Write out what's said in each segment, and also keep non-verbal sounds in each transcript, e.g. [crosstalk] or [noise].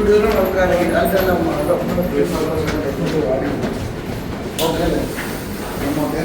സ്റ്റുഡിയോയിലുള്ള ആൾക്കാരെങ്കിൽ അതെല്ലാം ഓക്കെ അല്ലേ നമുക്ക്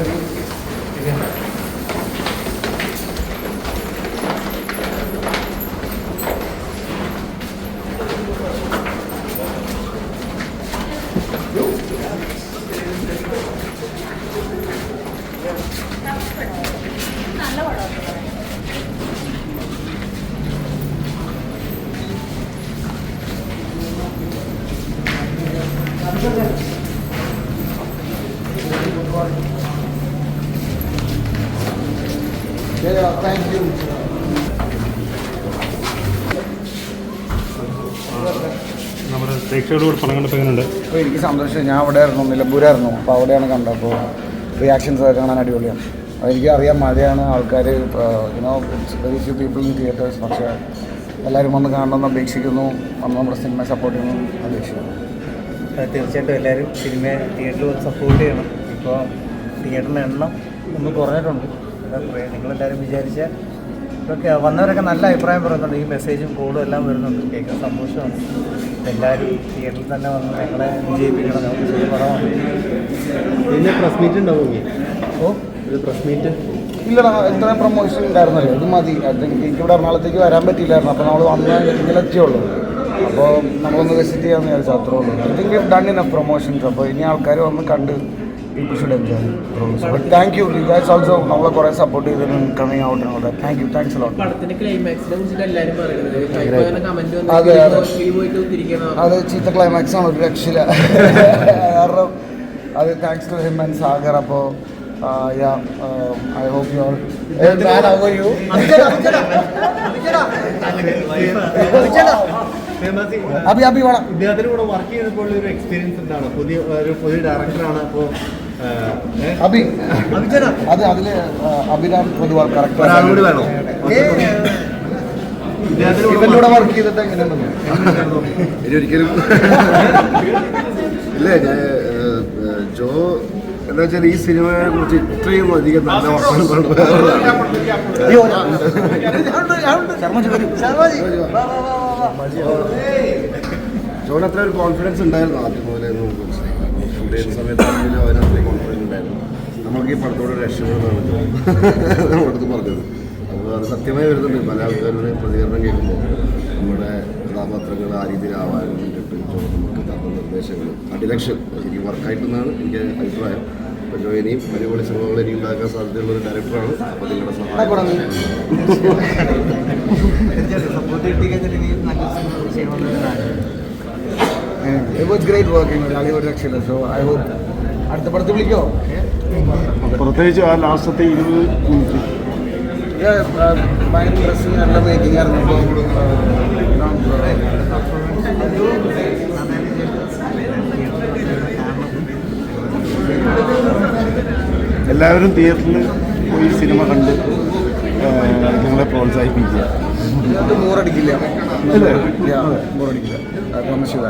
അപ്പോൾ എനിക്ക് സന്തോഷം. ഞാൻ അവിടെ ആയിരുന്നു നിലമ്പൂരായിരുന്നു. അപ്പോൾ അവിടെയാണ് കണ്ടത്. അപ്പോൾ റിയാക്ഷൻസ് ഒക്കെ കാണാൻ അടിപൊളിയാണ്. എനിക്ക് അറിയാം മഴയാണ്. ആൾക്കാർ you know very people in theatres പക്ഷേ എല്ലാവരും വന്ന് കാണണമെന്ന് അപേക്ഷിക്കുന്നു. വന്ന് നമ്മുടെ സിനിമ സപ്പോർട്ട് ചെയ്യണമെന്ന് അപേക്ഷിക്കുന്നു. തീർച്ചയായിട്ടും എല്ലാവരും സിനിമ തിയേറ്ററിൽ വന്ന് സപ്പോർട്ട് ചെയ്യണം. ഇപ്പോൾ തിയേറ്ററിന്റെ എണ്ണം ഒന്ന് കുറഞ്ഞിട്ടുണ്ട്. നിങ്ങളെല്ലാവരും വിചാരിച്ച ഇതൊക്കെ വന്നവരൊക്കെ നല്ല അഭിപ്രായം പറയുന്നുണ്ട്. ഈ മെസ്സേജും കോളും എല്ലാം വരുന്നുണ്ട്. കേൾക്കാൻ സന്തോഷമാണ്. എല്ലാവരും തിയേറ്ററിൽ തന്നെ വന്ന് ഞങ്ങളെ വിജയിപ്പിക്കണം. നമുക്ക് ചെറിയ പടമാണ്. പിന്നെ പ്രസ് മീറ്റ് ഉണ്ടാവും ഓ? ഒരു പ്രസ് മീറ്റ് ഇല്ലടാ ഇത്ര പ്രൊമോഷൻ ഉണ്ടായിരുന്നല്ലോ. ഇത് മതി. അത് എനിക്ക് ഇവിടെ എറണാകുളത്തേക്ക് വരാൻ പറ്റിയില്ലായിരുന്നു. അപ്പോൾ നമ്മൾ വന്നാൽ എത്തിയുള്ളൂ അപ്പോൾ നമ്മളൊന്ന് വിസിറ്റ് ചെയ്യാമെന്ന് വിചാരിച്ചു അത്രേ ഉള്ളൂ. I think done in a promotions അപ്പോൾ ഇനി ആൾക്കാർ വന്ന് കണ്ട് people should enjoy but thank you you guys also നമ്മളെ കുറേ സപ്പോർട്ട് ചെയ്ത് കമ്മിങ് ഔട്ട് ആണോ താങ്ക് യു താങ്ക്സ് ലോട്ട് അതെ, അതെ. ചീത്ത ക്ലൈമാക്സ് ആണ് ഒരു രക്ഷയില്ല. കാരണം അത് thanks to him and Sagar അപ്പോൾ yeah I hope you all you Abhi Abhi വേണം. ഇദ്ദേഹത്തിന് കൂടെ വർക്ക് ചെയ്തപ്പോൾ ഒരു എക്സ്പീരിയൻസ് എന്താണ്? പുതിയ ഒരു പുതിയ ഡയറക്ടറാണ് അപ്പോൾ അഭി അത് അതിൽ അഭിരാം പൊതുവാൾ കറക്റ്റ് വേണോ? കൂടെ വർക്ക് ചെയ്തിട്ട് എങ്ങനെയുണ്ടെന്ന്? ഒരിക്കലും. ഇല്ല ഞാൻ ജോ എന്താ വെച്ചാൽ ഈ സിനിമയെ കുറിച്ച് ഇത്രയും അധികം നല്ല വർത്തമാനം പറഞ്ഞ വരൂ അത്ര ഒരു കോൺഫിഡൻസ് ഉണ്ടായിരുന്നു ആദ്യം മുതലേ നമുക്ക് മനസ്സിലായി? ഷൂട്ട് ചെയ്യുന്ന സമയത്താണെങ്കിലും അവന് അത്രയും കോൺഫിഡൻസ് ഉണ്ടായിരുന്നു നമുക്ക് ഈ പടത്തോട് രക്ഷപ്പെടുന്നതാണ് ജോ നമ്മുടെ അടുത്ത് പറഞ്ഞത്. അപ്പോൾ അത് സത്യമായി വരുന്നുണ്ട്. പല ആൾക്കാരുടെ പ്രതികരണം കേൾക്കുമ്പോൾ നമ്മുടെ കഥാപാത്രങ്ങൾ ആ രീതിയിലാവാൻ വേണ്ടിയിട്ട് ജോ നമുക്ക് തന്ന നിർദ്ദേശങ്ങൾ അഡിലക്ഷൻ ശരിക്കും വർക്കായിട്ടെന്നാണ് എനിക്ക് അഭിപ്രായം. അപ്പോൾ ജോ ഇനിയും അടിപൊളി സിനിമകൾ ഇനി ഉണ്ടാക്കാൻ സാധ്യതയുള്ള ഒരു ഡയറക്ടറാണ് അപ്പോൾ നിങ്ങളുടെ സഹായം It was great working with Hollywood രക്ഷയില്ല. സോ ഐ ഹോപ്പ് അടുത്ത പടത്തിൽ വിളിക്കോ? പ്രത്യേകിച്ച് ആ ലാസ്റ്റത്തെ ഇരുപത് മിനിറ്റ്. Uh, ഭയങ്കര ഡ്രസ്സിങ് നല്ല മേക്കിംഗ് ആയിരുന്നു അപ്പോൾ എല്ലാവരും തിയേറ്ററിൽ പോയി സിനിമ കണ്ട് ഞങ്ങളെ പ്രോത്സാഹിപ്പിക്കുക. ബോറടിക്കില്ല. ബോറടിക്കില്ല.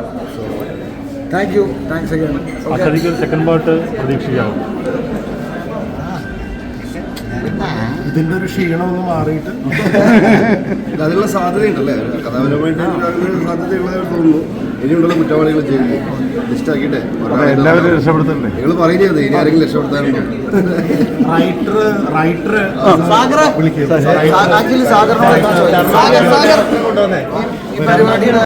Thank you thanks again second part പ്രതീക്ഷിക്കാവും ഇതിന്റെ ഒരു ക്ഷീണം ഒന്ന് മാറിയിട്ട്. [laughs] അതിനുള്ള സാധ്യതയുണ്ടല്ലേ? കഥാപരമായിട്ട് അതിനുള്ള തോന്നുന്നു ഇനിയുണ്ടല്ലോ കുറ്റവാളികൾ ലിസ്റ്റ് ലിസ്റ്റാക്കിട്ടെ എല്ലാവരും രക്ഷപ്പെടുത്തണ്ടേ നിങ്ങൾ പറയുന്നത് ഇനി ആരെങ്കിലും രക്ഷപ്പെടുത്താനുണ്ടോ റൈറ്റർ റൈറ്റർ സാഗർ സാഗർ കൊണ്ടുവന്നേ ഈ പരിപാടിയുടെ